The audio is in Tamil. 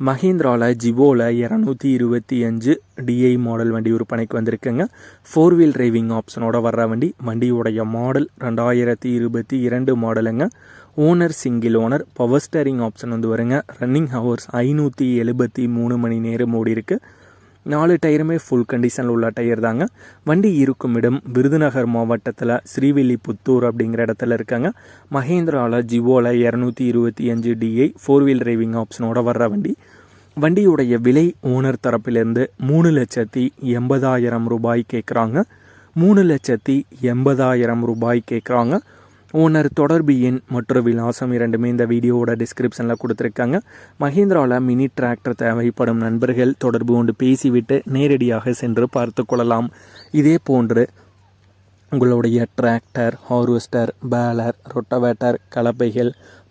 மஹேந்திராவில் ஜிவோவில் இரநூத்தி இருபத்தி அஞ்சு டிஐ மாடல் வண்டி விற்பனைக்கு வந்திருக்குங்க. ஃபோர் வீல் டிரைவிங் ஆப்ஷனோட வர்ற வண்டி வண்டியுடைய மாடல் ரெண்டாயிரத்தி இருபத்தி இரண்டு மாடலுங்க owner single owner power steering option வந்து வருங்க. ரன்னிங் ஹவர்ஸ் ஐநூற்றி எழுபத்தி மூணு மணி நேரம் ஓடி இருக்குது நாலு டயருமே ஃபுல் கண்டிஷனில் உள்ள டயர் தாங்க. வண்டி இருக்கும் இடம் விருதுநகர் மாவட்டத்தில் ஸ்ரீவில்லிபுத்தூர் அப்படிங்கிற இடத்துல இருக்காங்க. மஹேந்திராவில் ஜிவோவில் இரநூத்தி இருபத்தி அஞ்சு டிஐ ஃபோர் வீல் டிரைவிங் ஆப்ஷனோட வர்ற வண்டி. வண்டியுடைய விலை ஓனர் தரப்பிலிருந்து மூணு லட்சத்தி எண்பதாயிரம் ரூபாய் கேட்குறாங்க மூணு லட்சத்தி எண்பதாயிரம் ரூபாய் கேட்குறாங்க ஓனர் தொடர்பு எண் மற்றும் விலாசம் இரண்டுமே இந்த வீடியோவோட டிஸ்கிரிப்ஷனில் கொடுத்துருக்காங்க. மஹேந்திராவில் மினி டிராக்டர் தேவைப்படும் நண்பர்கள் தொடர்பு கொண்டு பேசிவிட்டு நேரடியாக சென்று பார்த்து கொள்ளலாம். இதே போன்று உங்களுடைய டிராக்டர் ஹார்வெஸ்டர் பேலர் ரொட்டவேட்டர் கலப்பைகள்